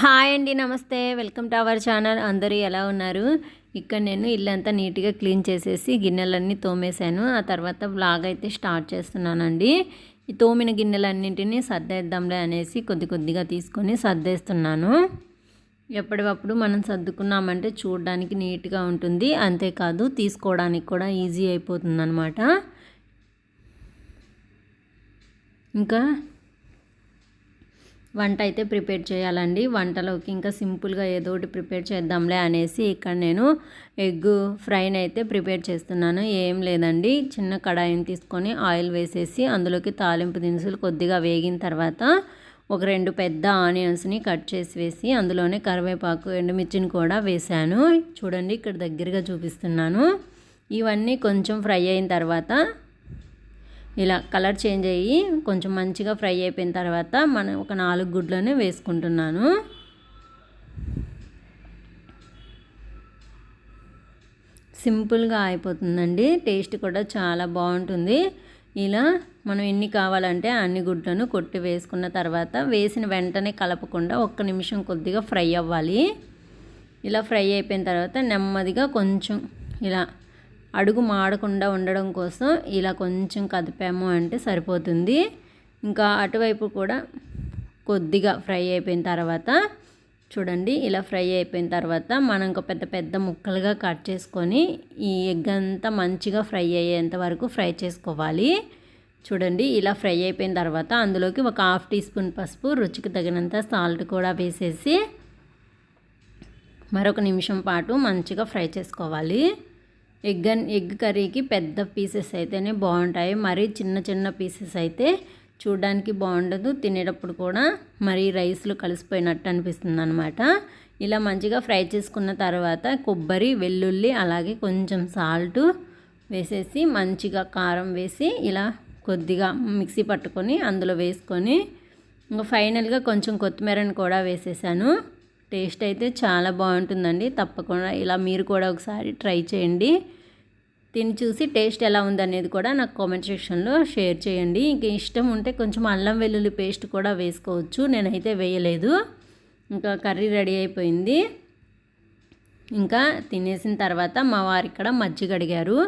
Hi అండి నమస్తే. Welcome to our channel. అందరూ ఎలా ఉన్నారు? ఇక్కడ నేను ఇల్లంతా నీట్గా క్లీన్ చేసేసి గిన్నెలన్నీ తోమేశాను. ఆ తర్వాత బ్లాగ్ అయితే స్టార్ట్ చేస్తున్నానండి. ఈ తోమిన గిన్నెలన్నింటినీ సర్దేద్దాంలే అనేసి కొద్ది కొద్దిగా తీసుకొని సర్దేస్తున్నాను. ఎప్పటికప్పుడు మనం సర్దుకున్నామంటే చూడడానికి నీట్గా ఉంటుంది. అంతేకాదు తీసుకోవడానికి కూడా ఈజీ అయిపోతుంది అనమాట ఇంకా వంట అయితే ప్రిపేర్ చేయాలండి. వంటలోకి ఇంకా సింపుల్గా ఏదో ఒకటి ప్రిపేర్ చేద్దాంలే అనేసి ఇక్కడ నేను ఎగ్ ఫ్రైని అయితే ప్రిపేర్ చేస్తున్నాను. ఏం లేదండి. చిన్న కడాయిని తీసుకొని ఆయిల్ వేసేసి అందులోకి తాలింపు దినుసులు కొద్దిగా వేగిన తర్వాత ఒక రెండు పెద్ద ఆనియన్స్ని కట్ చేసి వేసి అందులోనే కరివేపాకు ఎండుమిర్చిని కూడా వేశాను. చూడండి ఇక్కడ దగ్గరగా చూపిస్తున్నాను. ఇవన్నీ కొంచెం ఫ్రై అయిన తర్వాత ఇలా కలర్ చేంజ్ అయ్యి కొంచెం మంచిగా ఫ్రై అయిపోయిన తర్వాత మనం ఒక నాలుగు గుడ్లను వేసుకుంటున్నాను. సింపుల్గా అయిపోతుందండి. టేస్ట్ కూడా చాలా బాగుంటుంది. ఇలా మనం ఎన్ని కావాలంటే అన్ని గుడ్లను కొట్టి వేసుకున్న తర్వాత వేసిన వెంటనే కలపకుండా ఒక్క నిమిషం కొద్దిగా ఫ్రై అవ్వాలి. ఇలా ఫ్రై అయిపోయిన తర్వాత నెమ్మదిగా కొంచెం ఇలా అడుగు మాడకుండా ఉండడం కోసం ఇలా కొంచెం కదిపాము అంటే సరిపోతుంది. ఇంకా అటువైపు కూడా కొద్దిగా ఫ్రై అయిపోయిన తర్వాత చూడండి ఇలా ఫ్రై అయిపోయిన తర్వాత మనం ఇంకా పెద్ద పెద్ద ముక్కలుగా కట్ చేసుకొని ఈ ఎగ్ అంతా మంచిగా ఫ్రై అయ్యేంత వరకు ఫ్రై చేసుకోవాలి. చూడండి ఇలా ఫ్రై అయిపోయిన తర్వాత అందులోకి ఒక హాఫ్ టీ స్పూన్ పసుపు రుచికి తగినంత సాల్ట్ కూడా వేసేసి మరొక నిమిషం పాటు మంచిగా ఫ్రై చేసుకోవాలి. ఎగ్ ఎగ్ కర్రీకి పెద్ద పీసెస్ అయితేనే బాగుంటాయి. మరి చిన్న చిన్న పీసెస్ అయితే చూడడానికి బాగుండదు. తినేటప్పుడు కూడా మరి రైస్లో కలిసిపోయినట్టు అనిపిస్తుంది అనమాట ఇలా మంచిగా ఫ్రై చేసుకున్న తర్వాత కొబ్బరి వెల్లుల్లి అలాగే కొంచెం సాల్ట్ వేసేసి మంచిగా కారం వేసి ఇలా కొద్దిగా మిక్సీ పట్టుకొని అందులో వేసుకొని ఇంకా ఫైనల్గా కొంచెం కొత్తిమీరని కూడా వేసేసాను. టేస్ట్ అయితే చాలా బాగుంటుందండి. తప్పకుండా ఇలా మీరు కూడా ఒకసారి ట్రై చేయండి. తిని చూసి టేస్ట్ ఎలా ఉందనేది కూడా నాకు కామెంట్ సెక్షన్లో షేర్ చేయండి. ఇంక ఇష్టం ఉంటే కొంచెం అల్లం వెల్లుల్లి పేస్ట్ కూడా వేసుకోవచ్చు. నేనైతే వేయలేదు. ఇంకా కర్రీ రెడీ అయిపోయింది. ఇంకా తినేసిన తర్వాత మా వారు ఇక్కడ మజ్జిగ అడిగారు.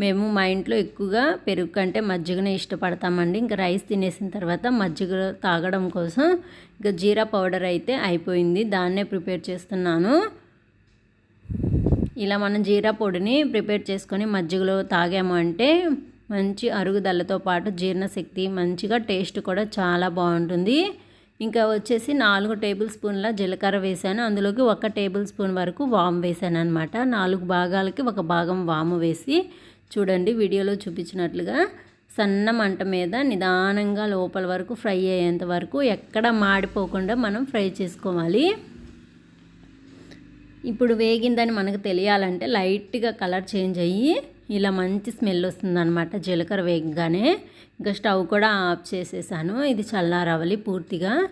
మేము మా ఇంట్లో ఎక్కువగా పెరుగు కంటే మజ్జిగనే ఇష్టపడతామండి. ఇంకా రైస్ తినేసిన తర్వాత మజ్జిగ తాగడం కోసం ఇంకా జీరా పౌడర్ అయితే అయిపోయింది. దాన్నే ప్రిపేర్ చేస్తున్నాను. ఇలా మనం జీరా పొడిని ప్రిపేర్ చేసుకొని మజ్జిగలో తాగాము అంటే మంచి అరుగుదలతో పాటు జీర్ణశక్తి మంచిగా టేస్ట్ కూడా చాలా బాగుంటుంది. ఇంకా వచ్చేసి నాలుగు టేబుల్ స్పూన్ల జీలకర్ర వేసాను. అందులోకి ఒక టేబుల్ స్పూన్ వరకు వాము వేసాను అనమాట నాలుగు భాగాలకి ఒక భాగం వాము వేసి చూడండి వీడియోలో చూపించినట్లుగా సన్న మంట మీద నిదానంగా లోపల వరకు ఫ్రై అయ్యేంత వరకు ఎక్కడ మాడిపోకుండా మనం ఫ్రై చేసుకోవాలి. ఇప్పుడు వేగిందని మనకు తెలియాలంటే లైట్గా కలర్ చేంజ్ అయ్యి ఇలా మంచి స్మెల్ వస్తుందన్నమాట జీలకర్ర వేగగానే. ఇంకా స్టవ్ కూడా ఆఫ్ చేసేసాను. ఇది చల్లారవలి పూర్తిగా.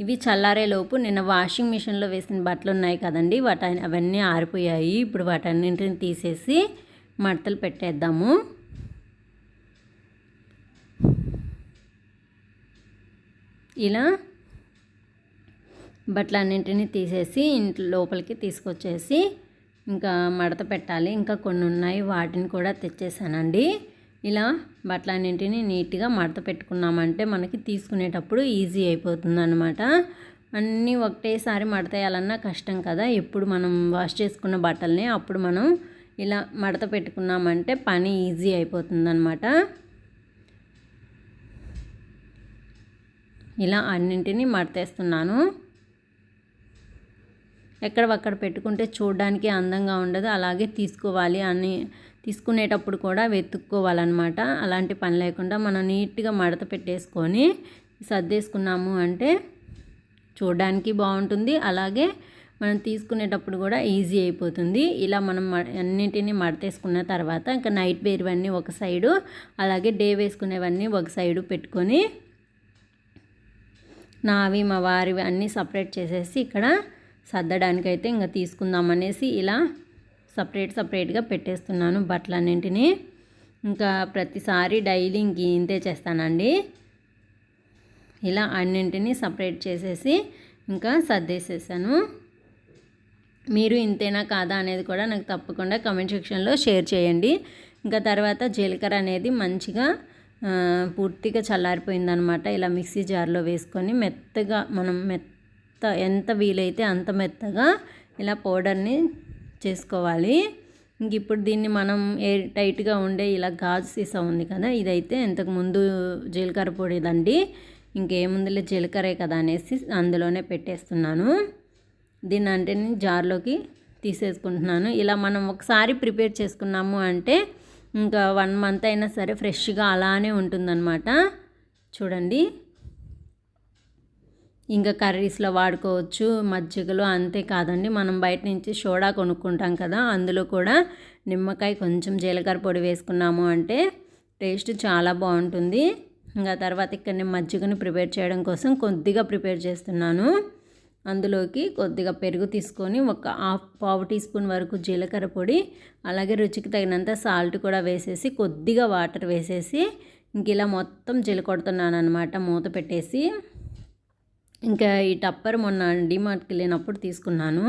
ఇవి చల్లారే లోపు నిన్న వాషింగ్ మిషన్లో వేసిన బట్టలు ఉన్నాయి కదండి వాటి అవన్నీ ఆరిపోయాయి. ఇప్పుడు వాటన్నింటిని తీసేసి మడతలు పెట్టేద్దాము. ఇలా బట్టలన్నింటినీ తీసేసి ఇంట్లో లోపలికి తీసుకొచ్చేసి ఇంకా మడత పెట్టాలి. ఇంకా కొన్ని ఉన్నాయి వాటిని కూడా తెచ్చేసానండి. ఇలా బట్టలన్నింటినీ నీట్గా మడత పెట్టుకున్నామంటే మనకి తీసుకునేటప్పుడు ఈజీ అయిపోతుంది అనమాట అన్నీ ఒకటేసారి మడతేయాలన్నా కష్టం కదా. ఎప్పుడు మనం వాష్ చేసుకున్న బట్టల్ని అప్పుడు మనం ఇలా మడత పెట్టుకున్నామంటే పని ఈజీ అయిపోతుందనమాట ఇలా అన్నింటినీ మడతేస్తున్నాను. ఎక్కడవక్కడ పెట్టుకుంటే చూడడానికి అందంగా ఉండదు అలాగే తీసుకోవాలి అని తీసుకునేటప్పుడు కూడా వెతుక్కోవాలన్నమాట. అలాంటి పని లేకుండా మనం నీట్గా మడత పెట్టేసుకొని సర్దేసుకున్నాము అంటే చూడడానికి బాగుంటుంది అలాగే మనం తీసుకునేటప్పుడు కూడా ఈజీ అయిపోతుంది. ఇలా మనం అన్నింటినీ మడతేసుకున్న తర్వాత ఇంకా నైట్ వేర్వన్నీ ఒక సైడు అలాగే డే వేసుకునేవన్నీ ఒక సైడు పెట్టుకొని నావి మా వారివి అన్నీ సపరేట్ చేసేసి ఇక్కడ సర్దడానికైతే ఇంకా తీసుకుందామనేసి ఇలా సపరేట్ సపరేట్గా పెట్టేస్తున్నాను బట్టలన్నింటినీ. ఇంకా ప్రతిసారి డైలీ ఇంక ఇంతే చేస్తానండి. ఇలా అన్నింటినీ సపరేట్ చేసేసి ఇంకా సర్దేసేసాను. మీరు ఇంతేనా కాదా అనేది కూడా నాకు తప్పకుండా కమెంట్ సెక్షన్లో షేర్ చేయండి. ఇంకా తర్వాత జీలకర్ర అనేది మంచిగా పూర్తిగా చల్లారిపోయిందనమాట ఇలా మిక్సీ జార్లో వేసుకొని మెత్తగా మనం మెత్త ఎంత వీలైతే అంత మెత్తగా ఇలా పౌడర్ని చేసుకోవాలి. ఇంక ఇప్పుడు దీన్ని మనం ఏ టైట్గా ఉండే ఇలా గాజు సీసా ఉంది కదా ఇదైతే ఇంతకు ముందు జీలకర్ర పొడిదండి. ఇంకేముందులే జీలకర్రే కదా అనేసి అందులోనే పెట్టేస్తున్నాను. దీన్ని అంటే నేను జార్లోకి తీసేసుకుంటున్నాను. ఇలా మనం ఒకసారి ప్రిపేర్ చేసుకున్నాము అంటే ఇంకా వన్ మంత్ అయినా సరే ఫ్రెష్గా అలానే ఉంటుందన్నమాట. చూడండి. ఇంకా కర్రీస్లో వాడుకోవచ్చు మజ్జిగలో అంతే కాదండి. మనం బయట నుంచి సోడా కొనుక్కుంటాం కదా అందులో కూడా నిమ్మకాయ కొంచెం జీలకర్ర పొడి వేసుకున్నాము అంటే టేస్ట్ చాలా బాగుంటుంది. ఇంకా తర్వాత ఇక్కడ నేను మజ్జిగను ప్రిపేర్ చేయడం కోసం కొద్దిగా ప్రిపేర్ చేస్తున్నాను. అందులోకి కొద్దిగా పెరుగు తీసుకొని ఒక హాఫ్ పావు టీ స్పూన్ వరకు జీలకర్ర పొడి అలాగే రుచికి తగినంత సాల్ట్ కూడా వేసేసి కొద్దిగా వాటర్ వేసేసి ఇంక ఇలా మొత్తం జీలకొడుతున్నాను అనమాట మూత పెట్టేసి. ఇంకా ఈ టప్పర్ మొన్న డిమార్ట్కి వెళ్ళినప్పుడు తీసుకున్నాను.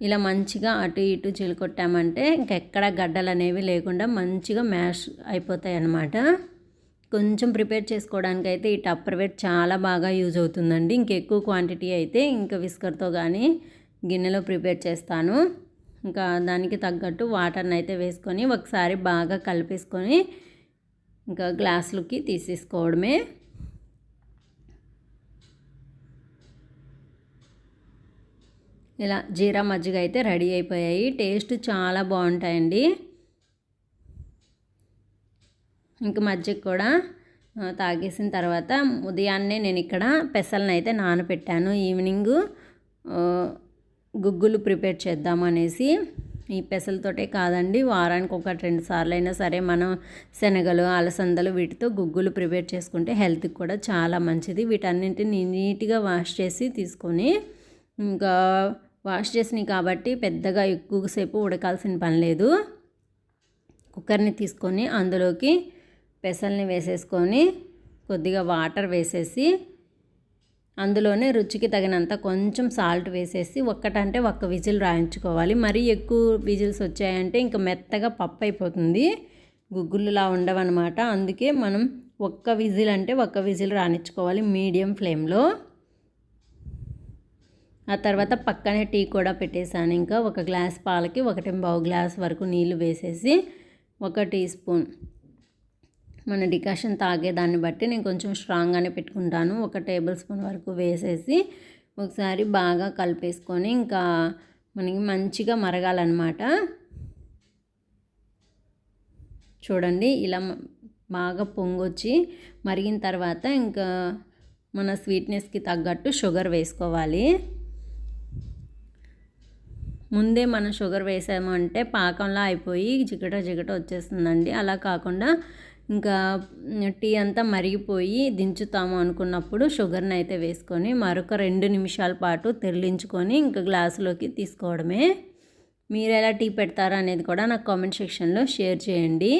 ఇలా మంచిగా అటు ఇటు చిలుకొట్టామంటే ఇంకెక్కడ గడ్డలు అనేవి లేకుండా మంచిగా మ్యాష్ అయిపోతాయి అన్నమాట కొంచెం ప్రిపేర్ చేసుకోవడానికి అయితే ఈ టప్పర్వేర్ చాలా బాగా యూజ్ అవుతుందండి. ఇంకెక్కువ క్వాంటిటీ అయితే ఇంకా విస్కర్తో కానీ గిన్నెలో ప్రిపేర్ చేస్తాను. ఇంకా దానికి తగ్గట్టు వాటర్ని అయితే వేసుకొని ఒకసారి బాగా కలిపేసుకొని ఇంకా గ్లాసులకి తీసేసుకోవడమే. ఇలా జీరా మజ్జిగ అయితే రెడీ అయిపోయాయి. టేస్ట్ చాలా బాగుంటాయండి. ఇంక మజ్జిగ కూడా తాగేసిన తర్వాత ఉదయాన్నే నేను ఇక్కడ పెసలను అయితే నానబెట్టాను ఈవినింగ్ గుగ్గులు ప్రిపేర్ చేద్దాం అనేసి ఈ పెసలతోటే కాదండి వారానికి ఒకటి రెండు సార్లు అయినా సరే మనం శనగలు అలసందలు వీటితో గుగ్గులు ప్రిపేర్ చేసుకుంటే హెల్త్కి కూడా చాలా మంచిది. వీటన్నింటిని నీట్గా వాష్ చేసి తీసుకొని ఇంకా వాష్ చేసినవి కాబట్టి పెద్దగా ఎక్కువసేపు ఉడకాల్సిన పని లేదు. కుక్కర్ని తీసుకొని అందులోకి పెసల్ని వేసేసుకొని కొద్దిగా వాటర్ వేసేసి అందులోనే రుచికి తగినంత కొంచెం సాల్ట్ వేసేసి ఒక్కటంటే ఒక్క విజిల్ రాయించుకోవాలి. మరీ ఎక్కువ విజిల్స్ వచ్చాయంటే ఇంకా మెత్తగా పప్పు అయిపోతుంది. గుగ్గులులా ఉండవన్నమాట. అందుకే మనం ఒక్క విజిల్ అంటే ఒక్క విజిల్ రానిచ్చుకోవాలి మీడియం ఫ్లేమ్లో. ఆ తర్వాత పక్కనే టీ కూడా పెట్టేశాను. ఇంకా ఒక గ్లాస్ పాలకి ఒకటి బావు గ్లాస్ వరకు నీళ్ళు వేసేసి ఒక టీ స్పూన్ మన డికాషన్ తాగేదాన్ని బట్టి నేను కొంచెం స్ట్రాంగ్గానే పెట్టుకుంటాను. ఒక టేబుల్ స్పూన్ వరకు వేసేసి ఒకసారి బాగా కలిపేసుకొని ఇంకా మనకి మంచిగా మరగాలన్నమాట. చూడండి ఇలా బాగా పొంగొచ్చి మరిగిన తర్వాత ఇంకా మన స్వీట్నెస్కి తగ్గట్టు షుగర్ వేసుకోవాలి. ముందే మనం షుగర్ వేసాము అంటే పాకంలా అయిపోయి జిగట జిగట వచ్చేస్తుందండి. అలా కాకుండా ఇంకా టీ అంతా మరిగిపోయి దించుతాము అనుకున్నప్పుడు షుగర్ని అయితే వేసుకొని మరొక రెండు నిమిషాల పాటు తెల్లించుకొని ఇంకా గ్లాసులోకి తీసుకోవడమే. మీరు ఎలా టీ పెడతారా అనేది కూడా నాకు కామెంట్ సెక్షన్లో షేర్ చేయండి.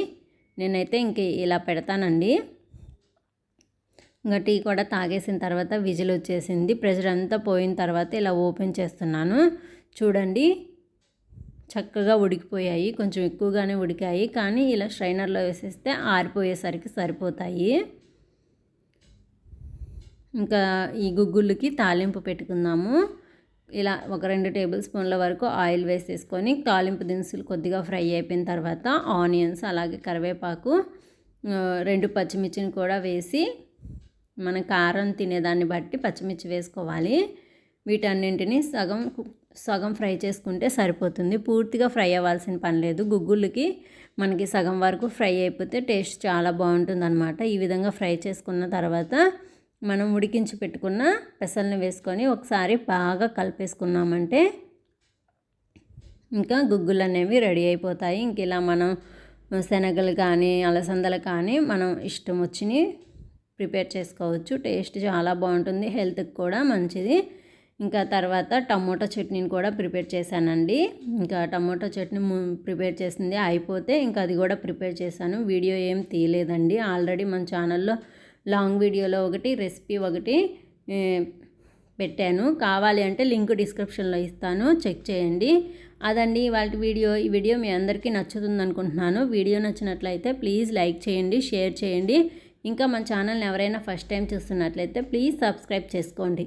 నేనైతే ఇంక ఇలా పెడతానండి. ఇంకా టీ కూడా తాగేసిన తర్వాత విజిల్ వచ్చేసింది. ప్రెషర్ అంతా పోయిన తర్వాత ఇలా ఓపెన్ చేస్తున్నాను. చూడండి. చక్కగా ఉడికిపోయాయి. కొంచెం ఎక్కువగానే ఉడికాయి. కానీ ఇలా స్ట్రైనర్లో వేసేస్తే ఆరిపోయేసరికి సరిపోతాయి. ఇంకా ఈ గుగ్గుళ్ళకి తాలింపు పెట్టుకుందాము. ఇలా ఒక రెండు టేబుల్ స్పూన్ల వరకు ఆయిల్ వేసేసుకొని తాలింపు దినుసులు కొద్దిగా ఫ్రై అయిపోయిన తర్వాత ఆనియన్స్ అలాగే కరివేపాకు రెండు పచ్చిమిర్చిని కూడా వేసి మన కారం తినేదాన్ని బట్టి పచ్చిమిర్చి వేసుకోవాలి. వీటన్నింటినీ సగం కు- సగం ఫ్రై చేసుకుంటే సరిపోతుంది. పూర్తిగా ఫ్రై అవ్వాల్సిన పని లేదు. గుగ్గులకి మనకి సగం వరకు ఫ్రై అయిపోతే టేస్ట్ చాలా బాగుంటుంది ఈ విధంగా ఫ్రై చేసుకున్న తర్వాత మనం ఉడికించి పెట్టుకున్న పెసల్ని వేసుకొని ఒకసారి బాగా కలిపేసుకున్నామంటే ఇంకా గుగ్గులు అనేవి రెడీ అయిపోతాయి. ఇంక ఇలా మనం శనగలు కానీ అలసందలు కానీ మనం ఇష్టం వచ్చిని ప్రిపేర్ చేసుకోవచ్చు. టేస్ట్ చాలా బాగుంటుంది. హెల్త్కి కూడా మంచిది. ఇంకా తర్వాత టమోటా చట్నీని కూడా ప్రిపేర్ చేశానండి. ఇంకా టమోటా చట్నీ ప్రిపేర్ చేసింది అయిపోతే ఇంకా అది కూడా ప్రిపేర్ చేశాను. వీడియో ఏం తీయలేదండి. ఆల్రెడీ మన ఛానల్లో లాంగ్ వీడియోలో ఒకటి రెసిపీ ఒకటి పెట్టాను. కావాలి అంటే లింక్ డిస్క్రిప్షన్లో ఇస్తాను. చెక్ చేయండి. అదండి వాళ్ళ వీడియో. ఈ వీడియో మీ అందరికీ నచ్చుతుంది అనుకుంటున్నాను. వీడియో నచ్చినట్లయితే ప్లీజ్ లైక్ చేయండి షేర్ చేయండి. ఇంకా మన ఛానల్ని ఎవరైనా ఫస్ట్ టైం చూస్తున్నట్లయితే ప్లీజ్ సబ్స్క్రైబ్ చేసుకోండి.